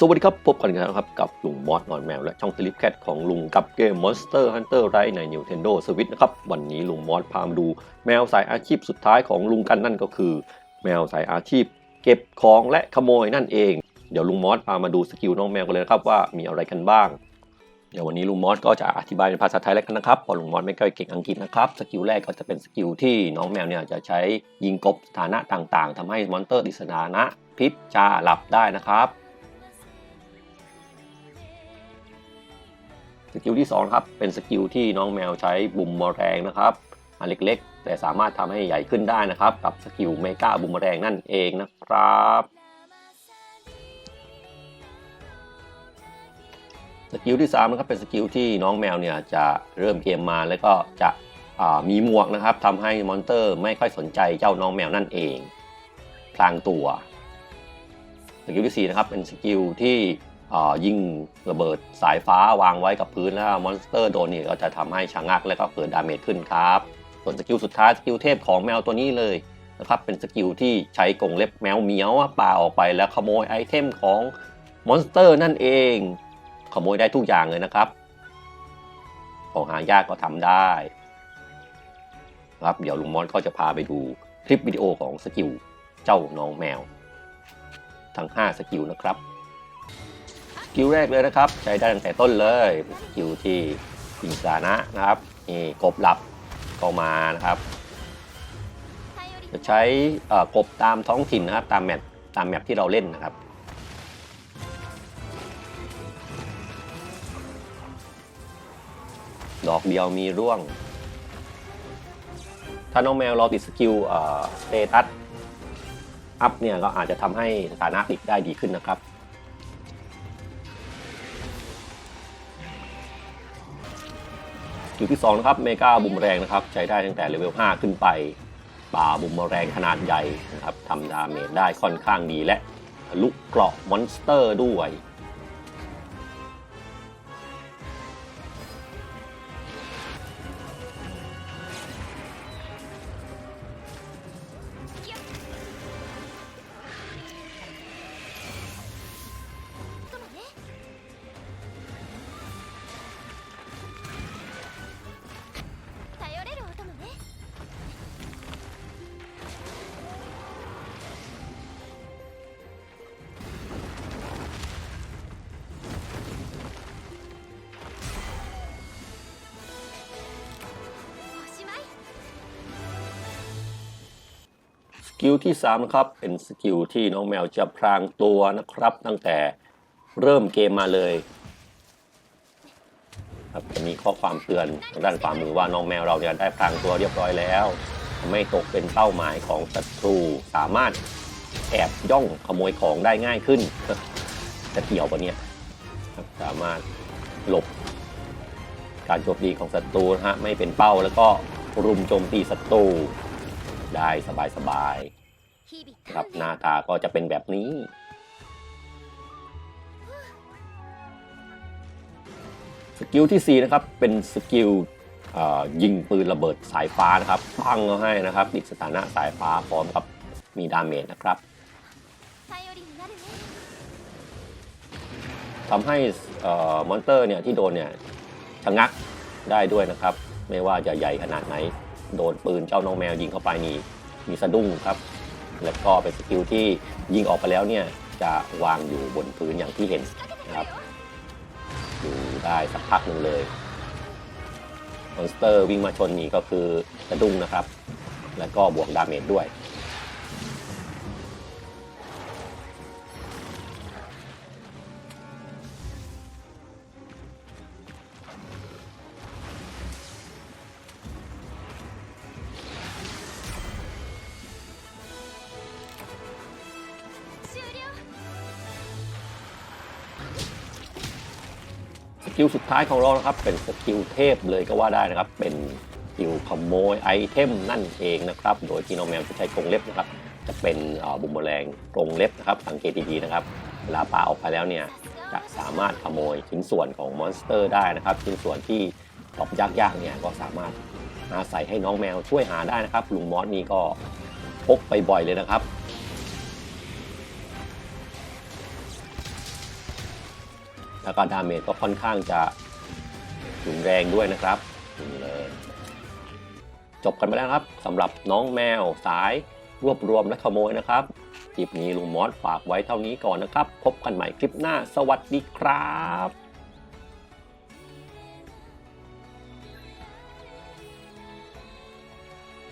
สวัสดีครับ พบกันอีกแล้วครับ กับลุงมอสนอนแมว และช่องสลิปแคทของลุงกับเกม Monster Hunter Rise ใน Nintendo Switch นะครับ วันนี้ลุงมอสพามาดูแมวสายอาชีพสุดท้ายของลุงกันนั่นก็คือ แมวสายอาชีพ เก็บของและขโมยนั่นเอง เดี๋ยวลุงมอสพามาดูสกิลน้องแมวกันเลยนะครับว่ามีอะไรกันบ้าง เดี๋ยววันนี้ลุงมอสก็จะอธิบายเป็นภาษาไทยแล้วกันนะครับเพราะลุงมอสไม่ค่อยเก่งอังกฤษนะครับสกิลแรกก็จะเป็นสกิลที่น้องแมวเนี่ยจะใช้ยิงกบสถานะต่างๆทำให้มอนเตอร์ดิสถานะพริบจาหลับได้นะครับ สกิลที่2ครับเป็นสกิลที่น้องแมวใช้บุมมอแรงนะครับอันเล็กๆ แต่สามารถทำให้ใหญ่ขึ้นได้นะครับ กับสกิลเมกาบุมมอแรงนั่นเองนะครับสกิลที่3นะครับเป็นสกิลที่น้องแมวเนี่ยจะเริ่มเกมมาแล้วก็จะมีหมวกนะครับทำให้มอนเตอร์ไม่ค่อยสนใจเจ้าน้องแมวนั่นเองพลางตัวสกิลที่4นะครับเป็นสกิลที่ ยิ่งระเบิดสายฟ้าวางไว้กับพื้นแล้วมอนสเตอร์โดนเนี่ยก็จะทำให้ชะงักและก็เกิดดาเมจขึ้นครับ ส่วนสกิลสุดท้ายสกิลเทพของแมวตัวนี้เลยนะครับเป็นสกิลที่ใช้กรงเล็บแมวเหมียวป่าออกไปแล้วขโมยไอเทมของมอนสเตอร์นั่นเอง ขโมยได้ทุกอย่างเลยนะครับ ของหายากก็ทำได้ครับเดี๋ยวลุงมอนก็จะพาไปดูคลิปวิดีโอของสกิลเจ้าน้องแมว ทั้ง 5 สกิลนะครับ สกิลแรกเลยนะครับ ใช้ได้ตั้งแต่ต้นเลยสกิลที่ยิงสานะนะครับนี่กบหลับเข้ามานะครับ จะใช้เอ่อกบตามท้องถิ่นนะครับ ตามแมปตามแมปที่เราเล่นนะครับดอกเดียวมีร่วง ถ้าน้องแมวเราติดสกิลสเตตัสอัพเนี่ยก็อาจจะทำให้สถานะติดได้ดีขึ้นนะครับ จุดที่2นะครับเมกาบุมแรงนะครับใช้ได้ตั้งแต่เลเวล5ขึ้นไปป่าบุมแรงขนาดใหญ่นะครับทำดาเมจได้ค่อนข้างดีและทะลุเกราะมอนสเตอร์ด้วย กิลที่3นะครับเป็นสกิลที่น้องแมวจะพรางตัวนะครับ ตั้งแต่เริ่มเกมมาเลยครับจะมีข้อความเตือนด้านขวามือว่าน้องแมวเราเนี่ยได้พรางตัวเรียบร้อยแล้ว ไม่ตกเป็นเป้าหมายของศัตรูสามารถแอบย่องขโมยของได้ง่ายขึ้นจะเกี่ยวปะเนี่ยสามารถหลบ การโจมตีของศัตรูนะฮะไม่เป็นเป้าแล้วก็รุมโจมตีศัตรู ได้สบายๆครับหน้าตาก็จะเป็นแบบนี้ สกิลที่ 4 นะครับ เป็นสกิลยิงปืนระเบิดสายฟ้านะครับปั้งเอาให้นะครับติดสถานะสายฟ้าพร้อมกับมีดาเมจนะครับทำให้มอนเตอร์เนี่ยที่โดนเนี่ยชะงักได้ด้วยนะครับ ไม่ว่าจะใหญ่ขนาดไหน โดนปืนเจ้าน้องแมวยิงเข้าไปนี่มีสะดุ้งครับ แล้วก็เป็นสกิลที่ยิงออกไปแล้วเนี่ยจะวางอยู่บนพื้นอย่างที่เห็นนะครับอยู่ได้สักพักหนึ่งเลยมอนสเตอร์วิ่งมาชนนี่ก็คือสะดุ้งนะครับ แล้วก็บวกดาเมจด้วย กิลสุดท้ายของเรานะครับ เป็นสกิลเทพเลยก็ว่าได้นะครับ เป็นสกิลขโมยไอเทมนั่นเองนะครับ โดยที่น้องแมวจะใช้กรงเล็บนะครับ จะเป็นบุมเมอแรงกรงเล็บนะครับ สังเกตดีๆนะครับ เวลาปาออกไปแล้วเนี่ย จะสามารถขโมยชิ้นส่วนของมอนสเตอร์ได้นะครับ ชิ้นส่วนที่ตอบยากๆเนี่ยก็สามารถอาศัยให้น้องแมวช่วยหาได้นะครับ ลุงมอสนี่ก็พกไปบ่อยเลยนะครับ แล้วก็ดาเมจก็ค่อนข้างจะรุนแรงด้วยนะครับนี่เลยจบกันไปแล้วครับสำหรับน้องแมวสายรวบรวมและขโมยนะครับคลิปนี้ลุงมอสฝากไว้เท่านี้ก่อนนะครับ พบกันใหม่คลิปหน้าสวัสดีครับ